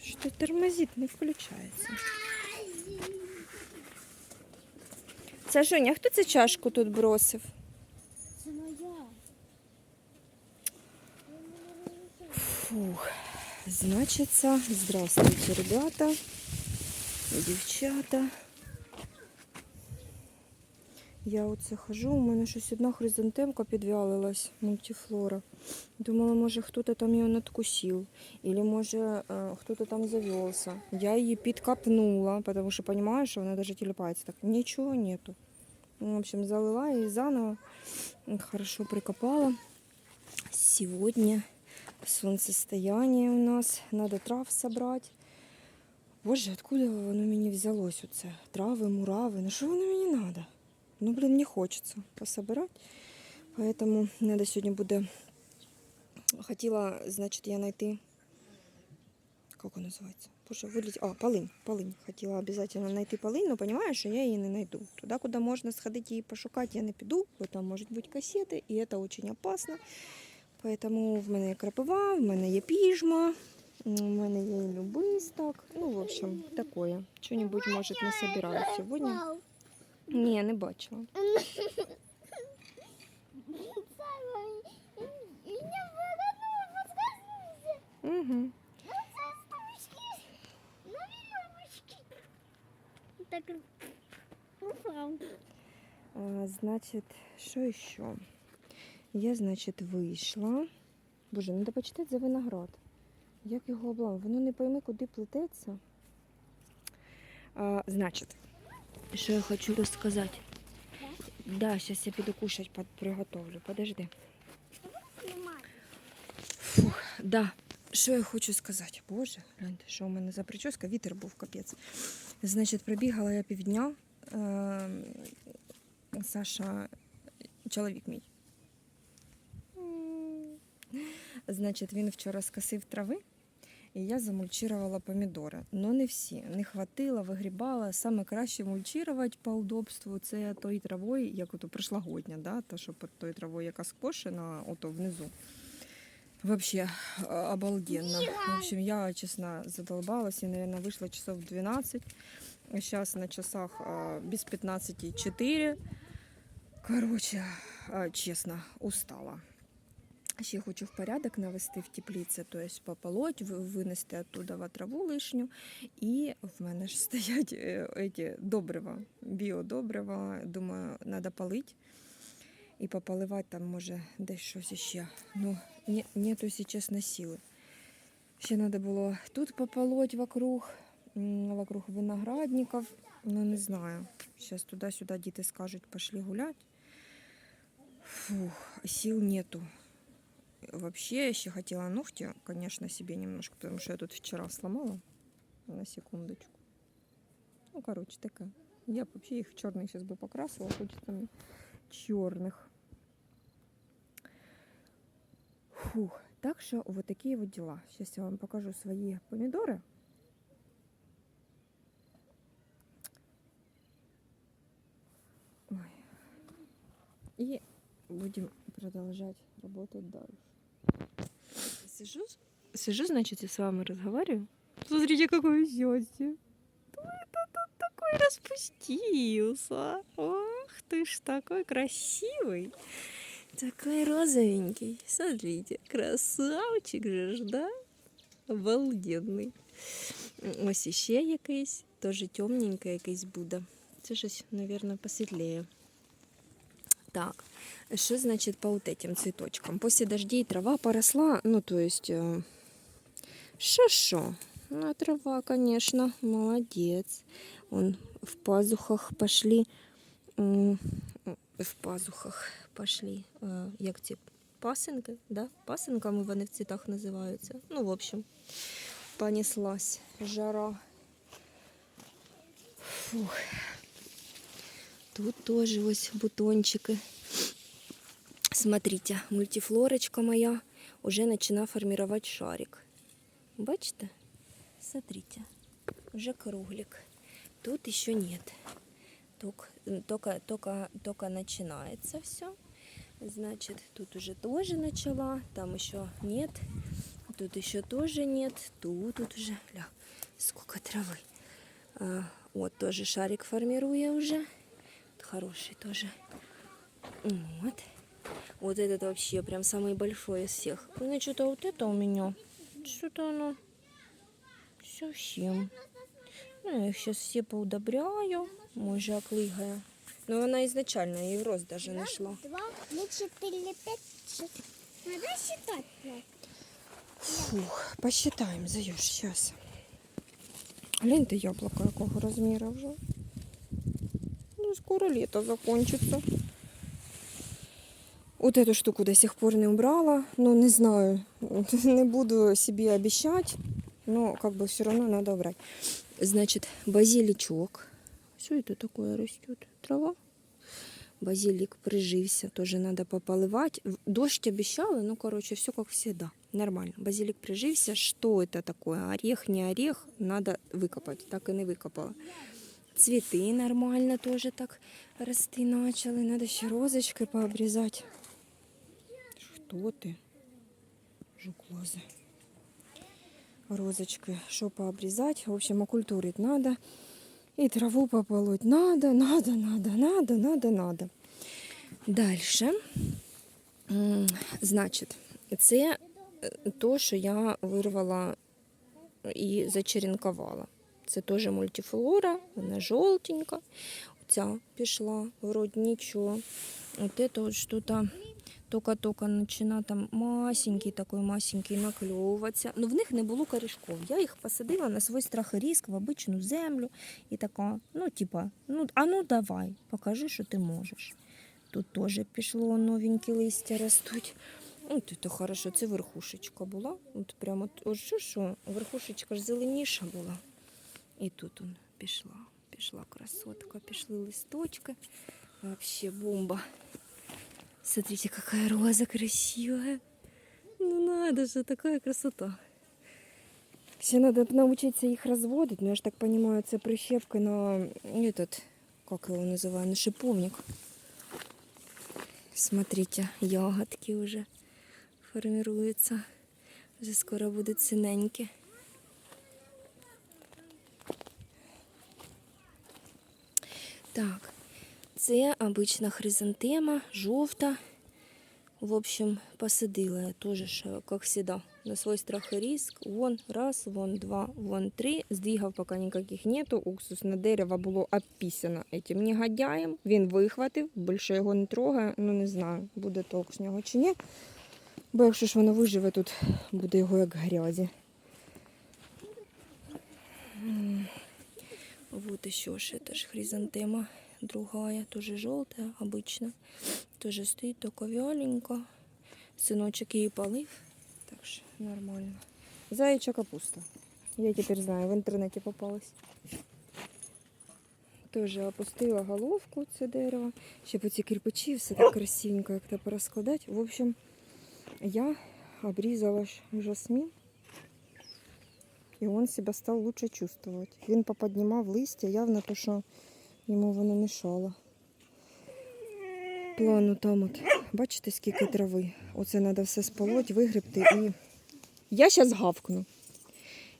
Что тормозит, не включається. Це Жоня, хто це чашку тут бросив? Це моя. Фух. Значиться, здравствуйте, ребята, дівчата. Я оце хожу, у мене щось одна хризантемка підвялилась, мультифлора. Думала, може хто-то там її надкусив, или може е, хто-то там завелся. Я її підкопнула, тому що розумію, що вона навіть тіліпається. Так нічого нету. Ну, В общем, залила її заново, хорошо прикопала. Сегодня солнцестояние у нас, надо трав собрать. Боже, откуда воно мені взялось оце? Трави, мурави, ну що воно мені надо? Ну, блин, не хочеться пособирать. Поэтому надо сьогодні буде... Хотіла, значить, я знайти... Как он называется? Боже, вылез... А, полынь, полынь. Хотіла обязательно знайти полынь, но понимаю, що я її не знайду. Туди, куди можна сходити і пошукати, я не піду, бо там можуть бути касети, і це дуже опасно. Поэтому в мене є крапива, в мене є піжма, в мене є любисток. Ну, в общем, такое. Що-нибудь, може, насобираю сьогодні. Ні, не бачила. Не. Угу. Так. Упав. А, значит, що еще? Я, значить, вийшла. Боже, треба почитати за виноград. Як його облам? Воно не пойме, куди плететься. А, значить, що я хочу розказати. Да, зараз я піду кушать, приготовлю. Подожди. Фух, да. Що я хочу сказати? Боже, гляньте, що у мене за прическа, вітер був капець. Значить, пробігала я півдня. Е, Саша, чоловік мій. Значить, він вчора скосив трави, і я замульчувала помідори. Ну не всі. Не хватило, вигрібала. Саме краще мульчувати по удобству це той травою, як ото прошлогодня, да? то, що під тою травою, яка скошена, ото внизу. Вообще обалденно. В общем, я, честно, задолбалась и, наверное, вышла часов в 12. Сейчас на часах без 15 4. Короче, а, чесно, устала. Ще хочу в порядок навести в теплиці, то есть пополоть, ви- винести оттуда траву лишню. І в мене ж стоять е, эти добрива, біодобрива. Думаю, треба полить і пополивати там, може, десь щось ще. Ну, не, нету, если честно, силы. Ще надо було тут пополоть вокруг, вокруг виноградников. Ну, не знаю. Сейчас туда-сюда діти скажуть, пошли гулять. Фух, сил нету. Вообще, я еще хотела ногти, конечно, себе немножко, потому что я тут вчера сломала. На секундочку. Ну, короче, такая. Я вообще их черный сейчас бы покрасила, хочется мне черных. Фух, так что вот такие вот дела. Сейчас я вам покажу свои помидоры. Ой. И будем продолжать работать дальше. Сижу, сижу, значит, и с вами разговариваю. Смотрите, какое счастье. Тут такой распустился? Ох ты ж такой красивый. Такой розовенький. Смотрите, красавчик же да? Обалденний. Ось іще якийсь, теж темненький якийсь буде. Це щось, мабуть, посвітлее. Так, що значить по вот этим цветочкам? После дождей трава поросла, ну, то есть, шо-шо. Ну, трава, конечно, молодец. Он в пазухах пошли, в пазухах пошли, е, як ці пасинки, да? пасинками вони в цвітах називаються. Ну, в общем, понеслась жара. Фух. Тут тоже ось бутончики. Смотрите, мультифлорочка моя уже начала формировать шарик. Бачите? Смотрите, уже круглик. Тут еще нет. Только, только, только, только начинается все. Значит, тут уже тоже начала, там еще нет. тут еще тоже нет. Тут, тут уже, ля, сколько травы. А, вот тоже шарик формируя уже. Вот хороший тоже. Вот. Вот этот вообще прям самый большой из всех. Ну, что-то вот это у меня. Что-то оно совсем. Ну, я их сейчас все поудобряю. Може, оклигає. Ну, вона ізначально, її в рост даже не йшла. Два, три, четыре, пять, шесть. Надо считать. Влад. Фух, посчитаем, Заюш, сейчас. Глянь ти яблуко якого розміру вже. Ну, скоро літо закончится. Вот эту штуку до сих пор не убрала. Ну, не знаю, не буду себе обещать. Но как бы все равно надо убрать. Значит, базиличок. Что это такое растет? Трава? Базилик прижився, тоже надо пополивать. Дождь обещала, ну, короче, все как всегда. Нормально. Базилик прижився. Что это такое? Орех, не орех, надо выкопать. Так и не выкопала. Цветы нормально тоже так рости начали. Надо ще розочки пообрезать. Что ты? Жук лозы. Розочки, что пообрезать. В общем, окультурить надо. И траву пополоть надо, надо, надо, надо, надо, надо. Дальше. М, Значить, це е, то, що я вирвала і зачеренкувала. Це теж мультифлора, вона жовтенька. Ця пішла, вроді нічого. От це от що-то только-только починає там масенький такой масенький накльовуватися. Ну в них не було корішков. Я їх посадила на свій страх і риск в обичну землю і така, ну типа, ну а ну давай, покажи, що ти можеш. Тут теж пішло новенькі листя ростуть. От це хорошо, це верхушечка була. От прямо от що, що, верхушечка ж зеленіша була. І тут он пішла, пішла красотка, пішли листочки. Вообще бомба. Смотрите, какая роза красивая. Ну надо же, такая красота. Все надо научиться их разводить, но я ж так понимаю, это прищепка на этот, как его называют, на шиповник. Смотрите, ягодки уже формируются. Уже скоро будут синенькі. Так, це обична хризантема, жовта. В общем, посадила я тоже, ж, как всегда, на свой страх и риск. Вон раз, вон два, вон три. Здвигав пока никаких нету. Уксусне дерево було описано этим негодяєм. Він вихватив, більше його не трогає. Ну не знаю, буде толк з нього чи ні. Бо якщо ж воно виживе, тут буде його як грязі. М. Вот еще ж, это ж хризантема другая, тоже желтая, обычно. Тоже стоит только вяленько. Сыночек ей полив, так что нормально. Заячья капуста. Я теперь знаю, в интернете попалась. Тоже опустила головку це дерево. Ще по ці кирпичі все так красивенько, як то порозкладати. В общем, я обрізала ж жасмин. І він себе став лучше чувствувати. Він поподнімав листя, явно то, що йому воно мішало. Плану там от, бачите, скільки трави. Оце треба все сполоть, вигребти і. Я зараз гавкну.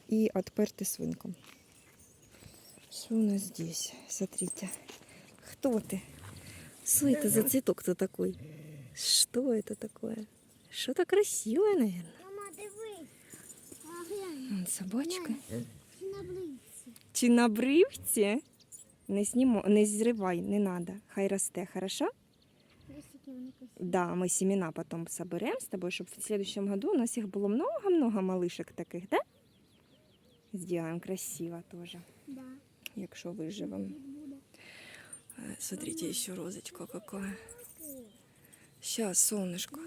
І відперти свинкам. Що у нас здесь? Смотрите. Хто ти? Що это за цветок то такой? Что это такое? Что-то красивое, наверное. Мама, дивись. А глянь, Вон собачка. на близці. Чи на бривці? Не снімо, не зривай, не надо. Хай росте, хорошо? Дивись, які вони красиві. Да, мы семена потом соберем с тобой, чтобы в следующем году у нас их было много-много малышек таких, да? Сделаем красиво тоже, Да. якщо виживемо. буде. Э, Смотрите, еще розочка какая. Сейчас, солнышко.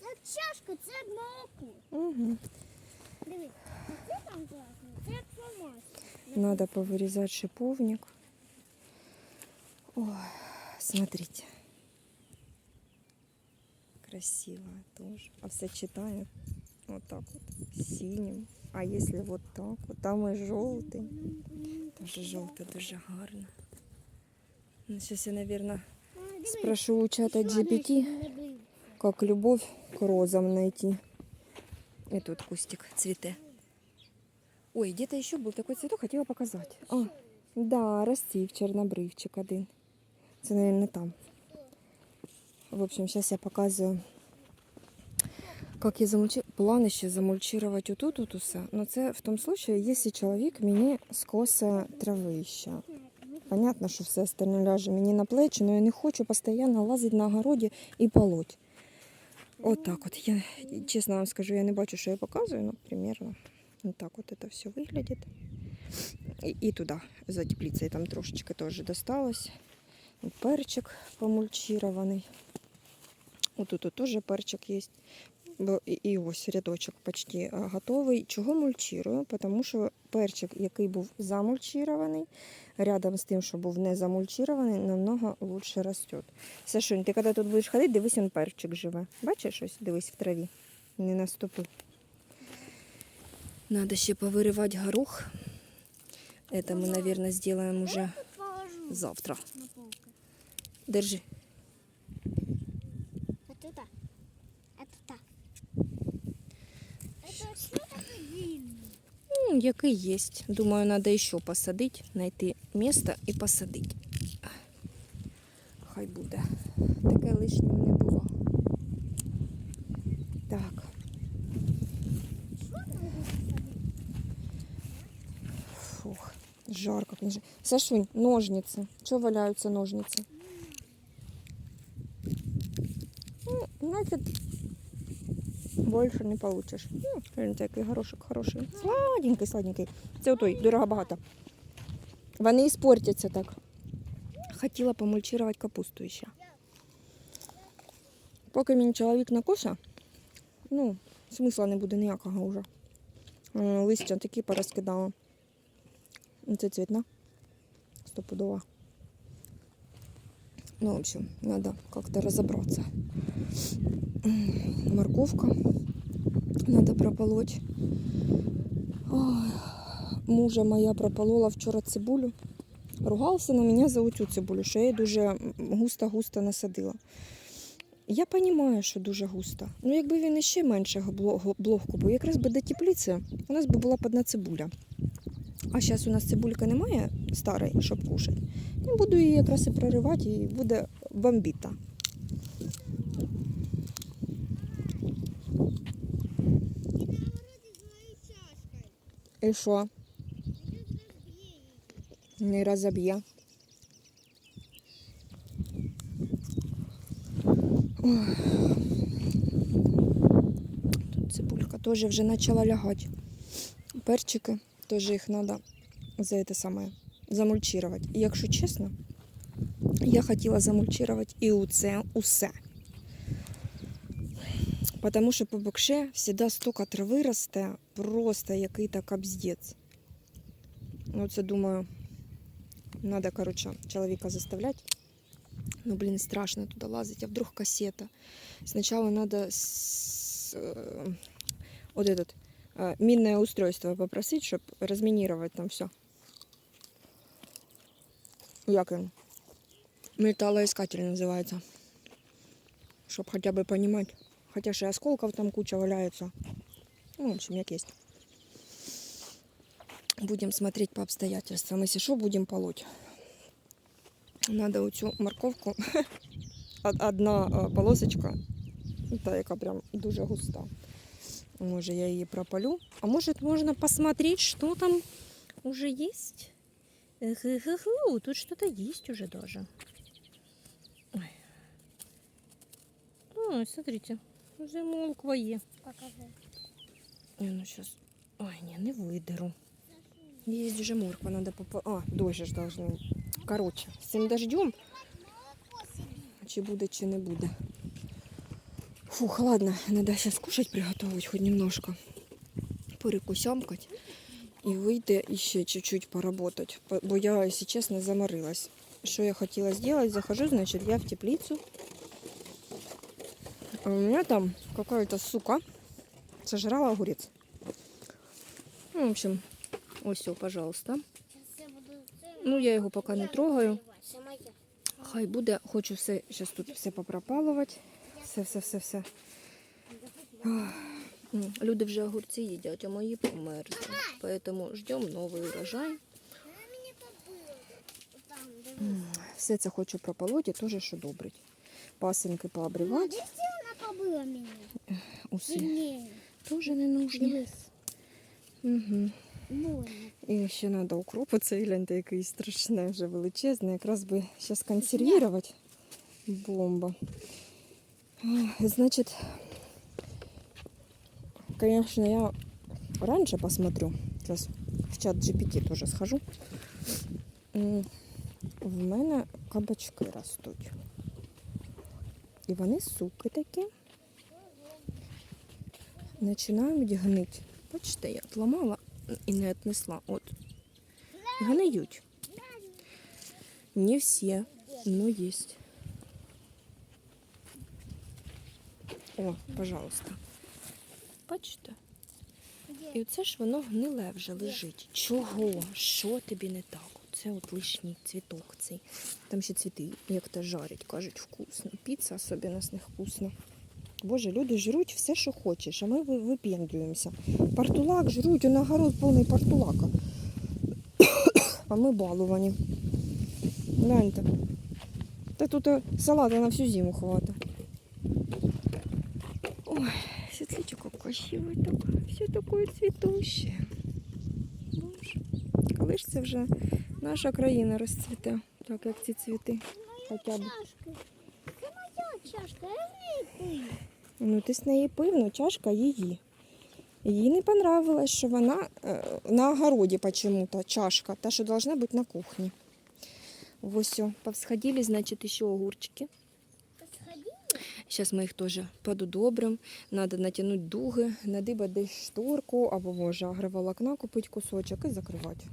Це чашка, це як молоко. Угу. Дивись, Надо повырезать шиповник. Ой, смотрите. Красиво тоже. А в сочетании вот так вот с синим. А если вот так, вот там и желтый. Тоже желтый, дуже гарно. Ну, сейчас я, наверное, спрошу у чата GPT, как любовь к розам найти. И тут кустик цветы. Ой, где-то еще был такой цветок, хотела показать. А, да, ростив, чернобривчик один. Це, наверное, там. В общем, сейчас я показываю, как я замульчи... План ще замульчировать отут от усе. Но це в тому случае, якщо чоловік мені скоса травища. Понятно, що все остальне ляже мені на плечі, але я не хочу постійно лазити на огороді і полоть. От так от. Я чесно вам скажу, я не бачу, що я показую, ну, примерно. Вот так вот это все выглядит. И, и туда, за теплицей, там трошечки тоже досталось. Вот Перчик помульчированный. Вот тут тоже перчик есть. Бо- І, і ось рядочок почти а, готовий. Чого мульчирую? Тому що перчик, який був замульчирований, рядом з тим, що був не замульчирований, намного лучше росте. Сашунь, ти коли тут будеш ходити, дивись, он перчик живе. Бачиш ось, дивись в траві. Не наступив. Надо ще повиривати горох. Это мы, наверное, сделаем уже Положу завтра. на полку. Держи. Вот это. Это так. Это что такое длинный? Ну, який є. Думаю, надо ще посадити, знайти місце і посадити. Хай буде. Таке лишнім не було. Так. Жарко, конечно. Сашунь, ножницы. Чего валяются ножницы? Ну, значит, больше не получишь. Ну, гляньте, який горошок хороший. Сладенький, сладенький. Це отой, дорого багато. Вони іспортяться так. Хотіла помульчувати капусту ще. Поки мені чоловік накоса, ну, смисла не буде ніякого вже. Листя такі порозкидала. Ну, Це цвітна. Стопудова. Ну, в общем, надо как-то разобраться. М, Морковка. Прополоть. Ой, мужа моя прополола вчора цибулю. Ругався на мене за оцю цибулю, що я її дуже густо-густо насадила. Я розумію, що дуже густо. Ну, якби він іще менше блог купив, якраз би до теплиці у нас би була б одна цибуля. А зараз у нас цибулька немає старої, щоб кушати. Я буду її якраз і проривати, і буде бомбіта. І що? Не розоб'є. Тут цибулька теж вже почала лягати. Перчики теж їх треба за це саме замульчувати. І якщо чесно, я хотіла замульчувати і оце усе. Потому що по бокше всегда столько трави росте, просто який-то капздець. Ну, це думаю, надо, короче, чоловіка заставляти. Ну, блин, страшно туда лазить. А вдруг кассета? Сначала надо с, э, вот этот э, минное устройство попросить, чтобы разминировать там все. Як він? Металлоискатель называется. Чтоб хотя бы понимать. Хотя же и осколков там куча валяется. Ну, в общем, як есть. Будем смотреть по обстоятельствам. Если что, будем полоть. Надо оцю морковку. Од- Одна е, полосочка, та яка прям дуже густа. Може, я її пропалю. А може, можна посмотреть, що там уже есть? Хы-хы-хы, тут что-то есть уже даже. Ой. Ой, смотрите, уже молква є. Покажи. Ой, ну сейчас. Ой, не, не выдеру. Есть же морква, надо попа... А, дождь же должны. Короче, з цим дождем, чи буде, чи не буде. Фух, ладно, надо сейчас кушать приготовить хоть немножко. Перекусямкать. І вийде іще чуть-чуть поработать. По- Бо я, если честно, заморилась. Що я хотела сделать? Захожу, значит, я в теплицу. А у меня там какая-то сука сожрала огурец. Ну, в общем, ось все, пожалуйста. Сейчас я буду... Ну, я його поки не трогаю. Це моє. Хай буде, хочу все, зараз тут все попропалувати. Все, все, все, все. Люди вже огурці їдять, а мої померзли. Поэтому ждемо новий урожай. Все це хочу прополоти, теж що добрить. Пасинки Ну, пообривати, уси теж не нужні. Дивись. Угу. І ще треба укроп, цей гляньте, який страшний, вже величезний. Якраз би зараз консервувати. Бомба. Ах, Значить, конечно, я раньше посмотрю. Сейчас в чат GPT теж схожу. В мене кабачки ростуть. І вони суки такі. Починають гнити. Бачите, я отламала і не отнесла. От. Гниють. Не всі, но есть. О, пожалуйста. Бачите? І оце ж воно гниле вже лежить. Чого? Що тобі не так? Це от лишній цвіток цей. Там ще цвіти, як то жарять, кажуть, вкусно. Піца особливо з них вкусна. Боже, люди жруть все, що хочеш, а ми ви- випендрюємося. Партулак жруть, на город повний партулака. А ми балувані. Гляньте. Та тут е, салата на всю зиму хватить. Все таке цвітуще. Боже. Коли ж це вже наша країна розцвіте, так як ці цвіти. Хоча б. Це моя чашка, я в неї пию. Ну, ти з неї пив, ну чашка її. Їй не понравилось, що вона е, на огороді почему-то чашка, та, що должна бути на кухні. Ось все, повсходили, значить, ще огурчики. Зараз ми їх теж подудобрим. Надо натягнути дуги, надибати десь шторку або може агроволокна купити кусочок і закривати.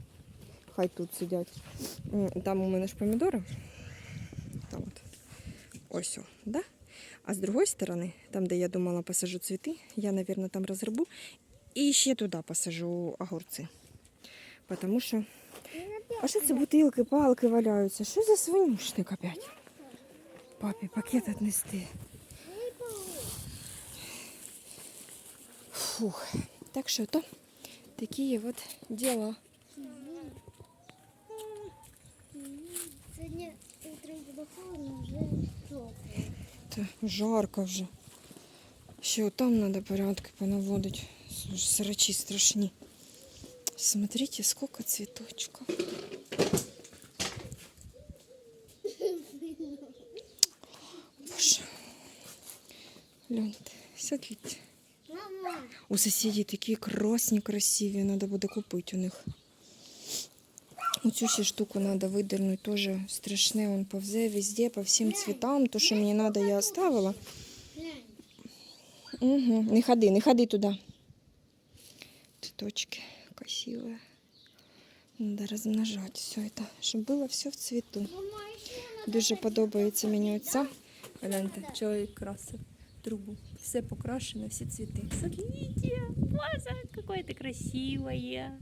Хай тут сидять. Там у мене ж помідори. Там от. Ось, о, да? А з другої сторони, там, де я думала посажу цвіти, я, мабуть, там розгребу. І ще туди посажу огурці. Тому що. А що це бутилки, палки валяються? Що за свинюшник опять? Папі, пакет віднести. Фух. Так що то такі от діла. Сьогодні утром буде холодно, вже тепло. Та жарко вже. Ще там треба порядки понаводити. Слушай, Срачі страшні. Смотрите, сколько цветочков. Боже. Гляньте, смотрите. У сусідів такі красні, красиві, треба буде купити у них. Оцю ще штуку треба видернути, теж страшне, він повзе везде, по всім цвітам. То, що мені треба, я оставила. Угу. Не ходи, не ходи туди. Цветочки красивые. Надо розмножати все это, щоб було все в цвіту. Дуже подобається мені оця. Гляньте, чоловік красив трубу. Все покрашено, всі цвіти. Смотрите, Боже, какое ты красивое.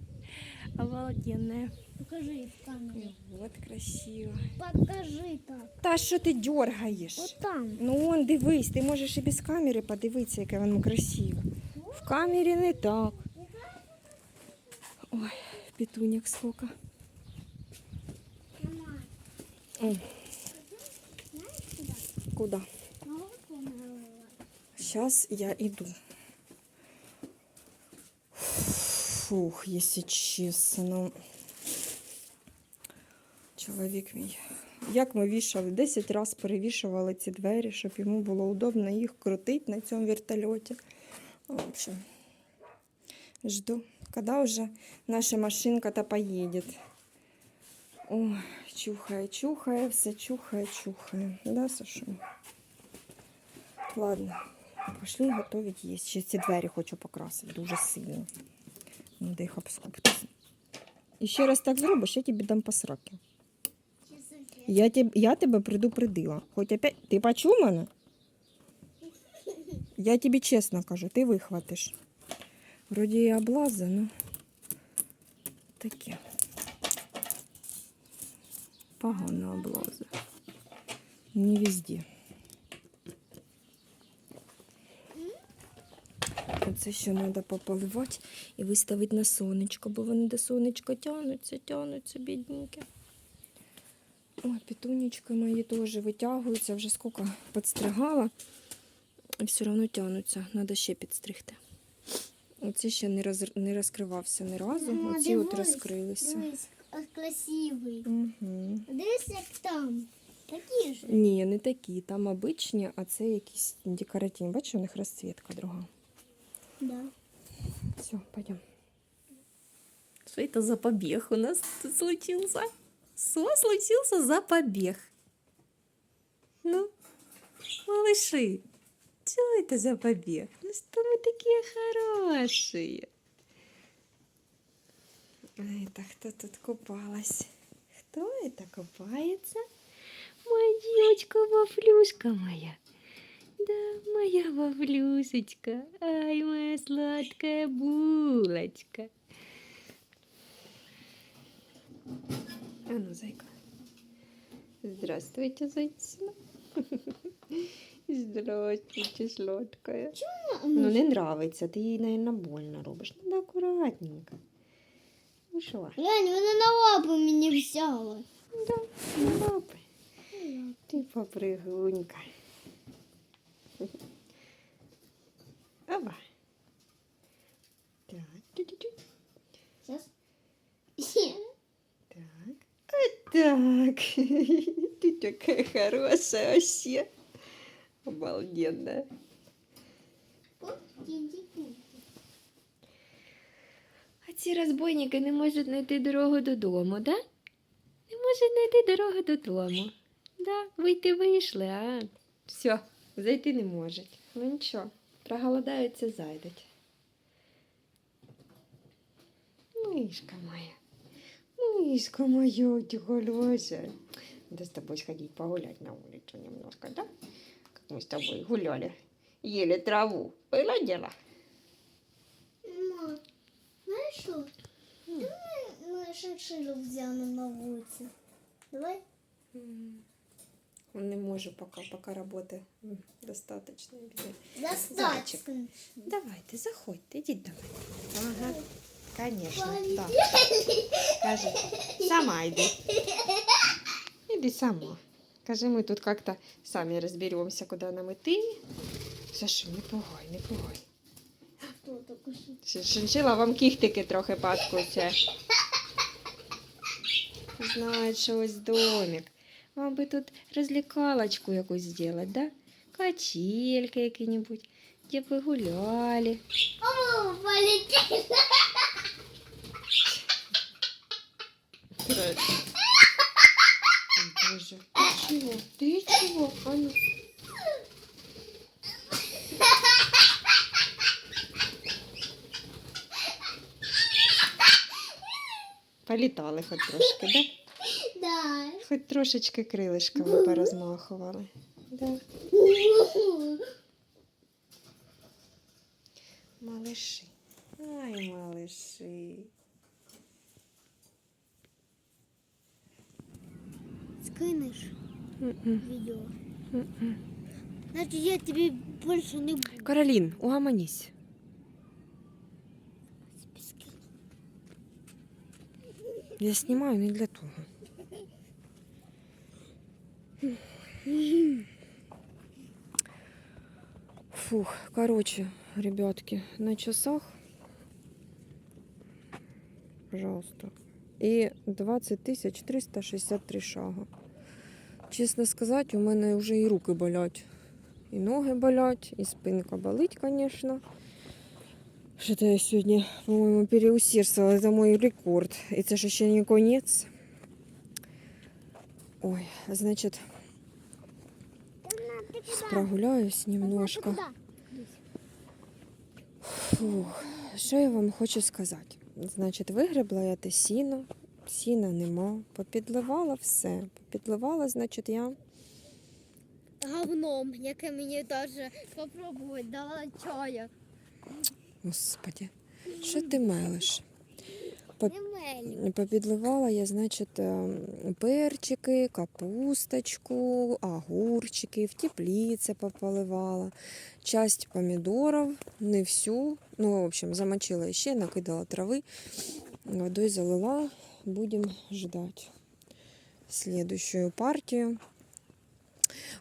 Обалденное. Покажи в камеру. Вот красиво. Покажи так. Та що ти дергаєш? От там. Ну он дивись, ти можеш і без камери подивитися, яке воно красиве. В камері не так. Ой, петуняк сколько. О, куда? Сейчас я иду. Фух, если чесно. Чоловік мій. Як ми вішали, 10 разів перевішували ці двері, щоб йому було удобно їх крутити на цьому вертольоті. В общем, жду, коли вже наша машинка-то поїде. Ой, чухає, чухає, все чухає, чухає. Да, Саша? Ладно, пошли готовить їсти. Ще ці двері хочу покрасити дуже сильно. Надо їх обскупити. І ще раз так зробиш, я тобі дам по сраки. Чи Софія? Я, теб, я тебе предупредила. Хоч опять... Ти почув мене? Я тобі чесно кажу, ти вихватиш. Вроді і облаза, ну таке. Погано облаза. Не везде. Оце ще треба пополивати і виставити на сонечко, бо вони до сонечка тянуться, тянуться, бідненькі. Ой, петунечки мої теж витягуються, вже скільки підстригала, і все одно тянуться, треба ще підстригти. Оце ще не, роз... не розкривався ні разу, Мама, оці от розкрилися. Дивись, ось красивий. Угу. Дивись, як там. Такі ж. Ні, не такі, там обичні, а це якісь декоративні. Бачиш, у них розцвітка друга. Да. Все, пойдем. Что это за побег у нас тут случился? Что случился за побег? Ну, малыши, что это за побег? Ну что мы такие хорошие? А это кто тут купалась? Кто это купается? Моя девочка Вафлюшка моя. Да, моя Вафлюшечка. Ай, моя сладкая булочка. А ну, зайка. Здравствуйте, зайчина. Здравствуйте, сладкая. Ну, не нравиться, ти їй, наверное, больно робиш. Надо акуратненько. Ну що? Глянь, вона на лапу мені взяла. Да, ну, лапи. Ти попригунька. Ава. Так. Зараз. Так. А так. Ты такая хорошая вообще. Обалденная. А ці розбойники не можуть знайти дорогу додому, да? Не можуть знайти дорогу додому. Да, вийти вийшли, а Все, зайти не можуть. Ну нічого, проголодаються, зайдуть. Мишка моя. Мишка моя, ты хорошая. Надо с тобой сходить погулять на улицу немножко, да? Как мы с тобой гуляли. Ели траву. Было дело? Ма, знаєш що? Давай ми шиншилу взяли на вулиці. Давай. Он не может пока, пока работы достаточно. Достаточно. Давайте, заходьте, ідіть давай. Ага, конечно, да. Кажи, сама йди. Іди сама. Кажи, ми тут как-то самі розберемося, куди нам іти. Саша, не пугай, не пугай. Шиншила вам кіхтики трохи падкуються. Знають, що ось домик. Вам би тут розлікалочку якусь зробити, да? Качельки які-небудь, де б ви гуляли. О, полетели. Боже, ты чего? Ты чего? А ну. Політали хоч трошки, да? Да. Хоч трошечки крилишками порозмахували. Да. Малыши. Ай, малыши. Скинешь М-м, видео. м-м. Значит, я тебе больше не буду. Каролін, угомонись. Я знімаю не для того. Фух, короче, ребятки, на часах. Пожалуйста. І 20 тисяч 363 шага. Чесно сказати, у мене вже і руки болять. І ноги болять, і спинка болить, звісно. Что-то я сьогодні, по-моєму, переусердствовала. Це мой рекорд. І це ж ще не конець. Ой, значить, прогуляюсь немножко. Фух, що я вам хочу сказати? Значить, вигребла я те сіно, сіна нема, попідливала все. Попідливала, значить, я Говном, яке мені теж попробувати дала чая. Господи, що ти мелиш? Поп- Попідливала я, значить, ем, перчики, капусточку, огурчики, в теплице пополивала. Часть помидоров, не всю. Ну, в общем, замочила ще, накидала трави, водой залила. Будем ждать следующую партию.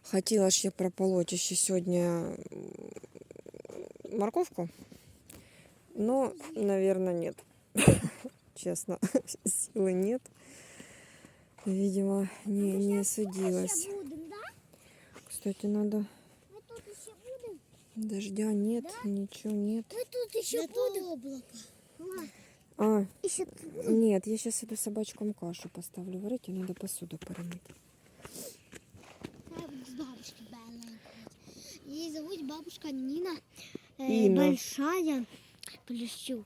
Хотіла ж я прополоть ще сьогодні морковку, но, наверное, нет. честно, силы нет. Видимо, не, ну, не осудилась. Кстати, надо... Дождя нет, да? ничего нет. Мы тут еще будем. облако. А, нет, я сейчас эту собачкам кашу поставлю Варите, надо посуду помыть. Ее зовут бабушка Нина. Э, Инна. Большая Плещук.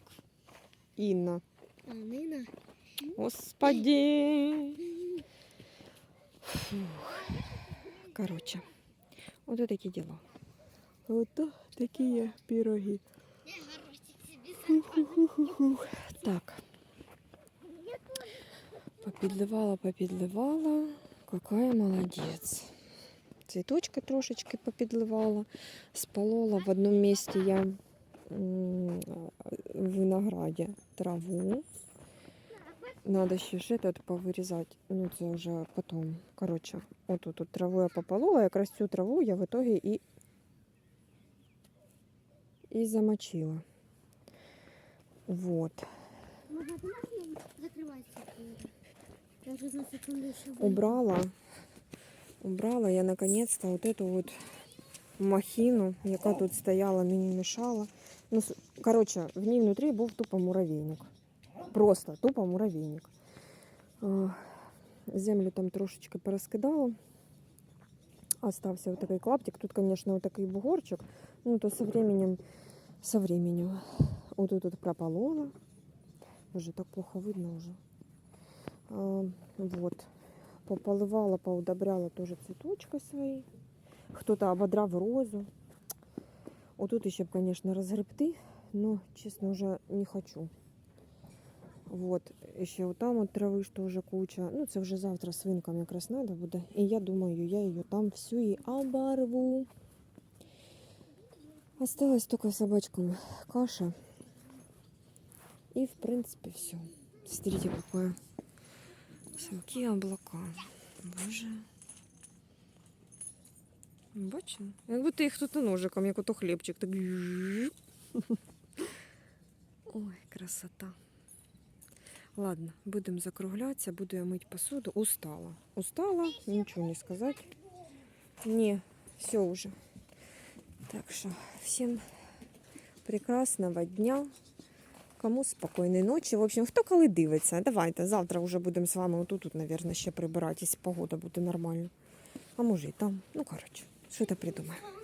Инна. А Нина. Господи. Фух. Короче, вот и такие дела. Вот такие пироги. Фу-ху-ху-ху. Так. Попідливала, попідливала. Какая молодец. Цветочки трошечки попідливала. Сполола в одном месте я м, в винограді траву. Надо ще ж этот повирізати. Ну, це вже потом. Короче, отут тут траву я пополола, якраз цю траву я в итоге і, і замочила. Вот. Можно ты можешь закрываться? Я уже на секунду еще Убрала. Убрала я наконец-то вот эту вот махину, яка тут стояла, мені мішала. Ну, короче, в ній внутрі був тупо муравейник. Просто тупо муравейник. Землю там трошечки порозкидала. Остався вот такой клаптик. Тут, конечно, вот такой бугорчик. Ну, то со временем, со временем. Вот тут вот прополола. Уже так плохо видно уже. А, вот. Пополивала, поудобряла тоже цветочки свои. Хто-то ободрав розу. Отут ще б, конечно, розгребти, но, чесно, вже не хочу. Вот, ще отам от трави, що вже куча. Ну, це вже завтра свинкам якраз надо буде. І я думаю, я її там всю і оборву. Осталось только собачкам каша. И, в принципе, все. Смотрите, какое Какие облака. Боже. Бачимо? Як будто їх тут ножиком, як ото хлібчик. Так. Ой, красота. Ладно, будемо закруглятися, буду я мити посуду. Устала. Устала, нічого не сказати. Ні, все уже. Так що, всім прекрасного дня. Кому спокійної ночі. В общем, хто коли дивиться, давайте. Завтра вже будемо з вами отут, тут, мабуть, ще прибиратись. Погода буде нормальна. А може і там. Ну, коротше, що то придумаємо.